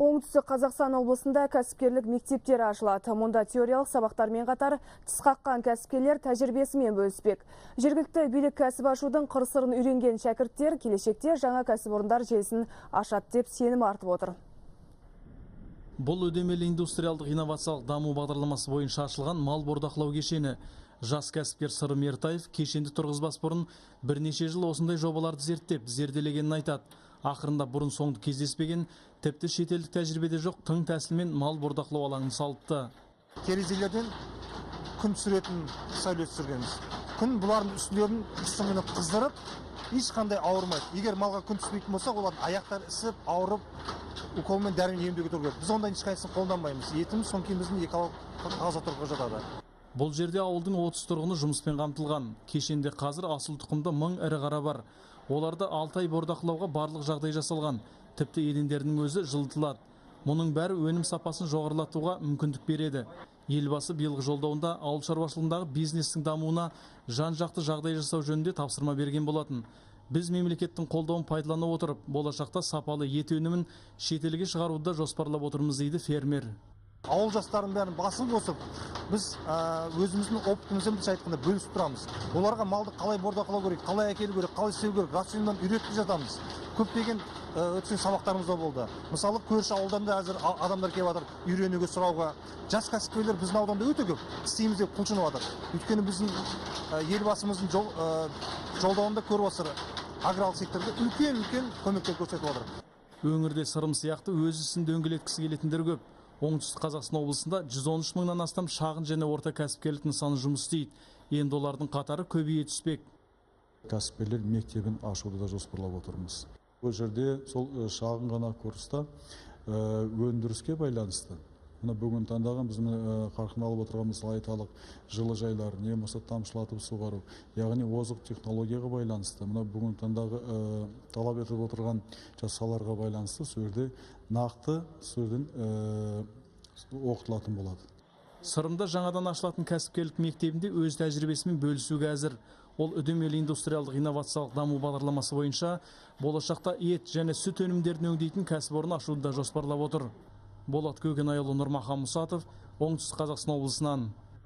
Оңтүстік Қазақстан облысында кәсіпкерлік мектептері ашылады. Мұнда теориялық сабақтармен қатар тіс қаққан кәсіпкерлер тәжірибесімен бөліспек. Жергілікті билік кәсіп ашудың қыр-сырын үйренген шәкірттер келешекте жаңа кәсіпорындар желісін ашады деп сенім артып отыр. Бұл өдемелі индустриалдық инновациялық даму бағдарламасы бойынша ашылған мал бордақылау кешені. Жас кәсіпкер Сырым Ертаев кешенді тұрғызбас бұрын бірнеше жыл осындай жобаларды зерттеп, зерделегенін айтады. Ақырында бұрын соңды кездеспеген, тіпті шетелдік тәжірибеде жоқ тың тәсілмен мал бордақылау алаңын салыпты. терезелерден күн түсіретін сәулет түсіргенбіз күн бұлардың үстілерін қысыммен қыздырып ешқандай ауырмайды егер малға күн түспейтін болса олардың аяқтары ісіп ауырып уколмен дәрімен емдеуге тура келеді біз ондай ешқайсысын қолданбаймыз етіміз содан кейін біздің экологиялық ғаламторға жатады Бұл жерде ауылдың 30 тұрғыны жұмыспен қамтылған. Кешенде қазір асыл тұқымды мың ірі қара бар. Оларды 6 ай бордақылауға барлық жағдай жасалған. Тіпті едендердің өзі жылытылады. Мұның бәрі өнім сапасын жоғарылатуға мүмкіндік береді. Елбасы биылғы жолдауында ауыл шаруашылығындағы бизнестің дамуына жан-жақты жағдай жасау жөнінде тапсырма берген болатын. Біз мемлекеттің қолдауын пайдалана отырып, болашақта сапалы ет өнімін шетелге шығаруды жоспарлап отырмыз дейді фермер. Ауыл жастарының бәрін басын қосып біз өзіміздің опытымызбен былайша айтқанда бөлісіп тұрамыз. Оларға малды қалай бордақылау керек қалай әкелу керек қалай істеу керек рационнан үйретіп жатамыз. Көптеген өткен сабақтарымыз да болды. Мысалы көрші ауылдан да әзір адамдар келіп жатыр үйренуге сұрауға. Жас кәсіпкерлер біздің ауданда өте көп істейміз деп құлшынып жатыр. Өйткені біздің елбасымыздың жол, жолдауында көріп отырсыздар аграрлық секторда үлкен үлкен көмектер көрсетіп отыр. Өңірде сырым сияқты өз ісін дөңгелеткісі келетіндер көп. Оңтүстік Қазақстан облысында 113 мыңнан астам шағын және орта кәсіпкерлік нысаны жұмыс істейді. Енді олардың қатары көбейе түспек. кәсіпкерлер мектебін ашуды да жоспарлап отырмыз бұл жерде сол шағын ғана курста өндіріске байланысты мына бүгін таңдаған біз қарқын алып отырған мысалы айталық жылыжайлар не болмаса тамшылатып суғару яғни озық технологияға байланысты мына бүгін таңдағы талап етіп отырған салаларға байланысты сол жерде нақты сол жерден оқытылатын болады Сырымда жаңадан ашылатын кәсіпкерлік мектебінде өз тәжірибесімен бөлісуге әзір. Ол үдемелі индустриалдық инновациялық даму бағдарламасы бойынша болашақта ет және сүт өнімдерін өңдейтін кәсіпорын ашуды да жоспарлап отыр. Болат Көкенайұлы Нұрмахан Мұсатов, Оңтүстік Қазақстан облысынан.